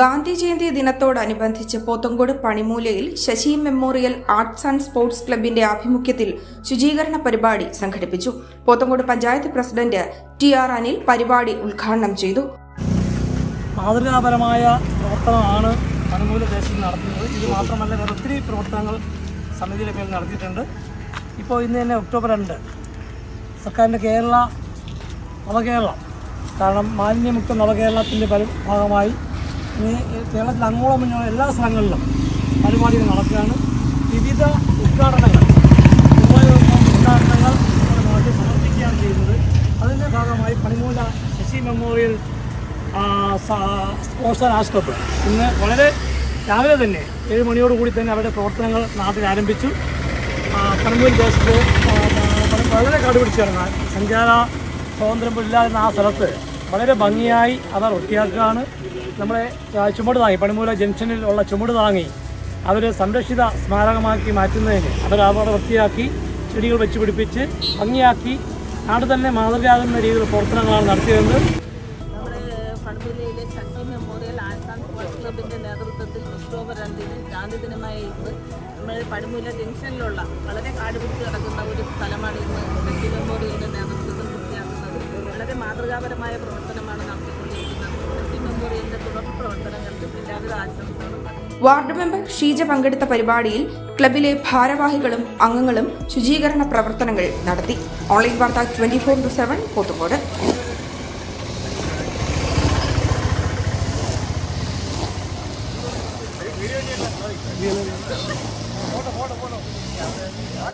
ഗാന്ധി ജയന്തി ദിനത്തോടനുബന്ധിച്ച് Pothencode പണിമൂലയിൽ Sasi memorial arts and sports ക്ലബിന്റെ ആഭിമുഖ്യത്തിൽ ശുചീകരണ പരിപാടി സംഘടിപ്പിച്ചു. Pothencode panchayat president T R Anil പരിപാടി ഉദ്ഘാടനം ചെയ്തു. മാതൃകാപരമായ പ്രവർത്തനമാണ് പണിമൂല ദേശത്ത് നടത്തുന്നത്. ഇത് മാത്രമല്ല ഒത്തിരി പ്രവർത്തനങ്ങൾ സമിതിയിലെ നടത്തിയിട്ടുണ്ട്. ഇപ്പോൾ ഇന്ന് തന്നെ ഒക്ടോബർ രണ്ട്. സർക്കാരിന്റെ കേരള നവകേരളം. കാരണം മാലിന്യമുക്ത നവകേരളത്തിന്റെ ഭാഗമായി ഇനി കേരളത്തിൽ അങ്ങോളം മുന്നോളം എല്ലാ സ്ഥലങ്ങളിലും പരിപാടികൾ നടക്കുകയാണ്. വിവിധ ഉദ്ഘാടനങ്ങൾ ഉദ്ഘാടനങ്ങൾ നാട്ടിൽ സമർപ്പിക്കുകയാണ് ചെയ്യുന്നത്. അതിന്റെ ഭാഗമായി Panimoola Sasi memorial sports and arts club ഇന്ന് വളരെ രാവിലെ തന്നെ ഏഴ് മണിയോട് കൂടി തന്നെ അവരുടെ പ്രവർത്തനങ്ങൾ നാട്ടിൽ ആരംഭിച്ചു. പണിമൂൽ ദേശത്ത് വളരെ കടുപിടിച്ച് സഞ്ചാര സ്വാതന്ത്ര്യം ഇല്ലാതിരുന്ന ആ സ്ഥലത്ത് വളരെ ഭംഗിയായി അവർ വൃത്തിയാക്കുകയാണ്. നമ്മുടെ ആ, ചുമട് താങ്ങി പണിമൂല ജംഗ്ഷനിൽ ഉള്ള ചുമട് താങ്ങി അവർ സംരക്ഷിത സ്മാരകമാക്കി മാറ്റുന്നതിന് അവർ അവിടെ വൃത്തിയാക്കി ചെടികൾ വെച്ച് പിടിപ്പിച്ച് ഭംഗിയാക്കി നാട് തന്നെ മാതൃകയാകുന്ന രീതിയിൽ പ്രവർത്തനങ്ങളാണ് നടത്തിയത് നമ്മുടെ പടുപുലയിലെ ശശി മെമ്മോറിയൽ ആൻഡ് നേതൃത്വത്തിൽ ഒക്ടോബർ രണ്ടിന് ഗാന്ധി ദിനമായ ഇന്ന് നമ്മൾ പടിമൂല ജംഗ്ഷനിലുള്ള വളരെ കാടുപിടിച്ച് കിടക്കുന്ന ഒരു സ്ഥലമാണ് ഇന്ന് മെമ്മോറിയൽ മാതൃകാപരമായ പ്രവർത്തനമാണ് വാർഡ് മെമ്പർ ഷീജ പങ്കെടുത്ത പരിപാടിയിൽ ക്ലബിലെ ഭാരവാഹികളും അംഗങ്ങളും ശുചീകരണ പ്രവർത്തനങ്ങൾ നടത്തി. ഓൺലൈൻ വാർത്ത twenty four into seven Pothencode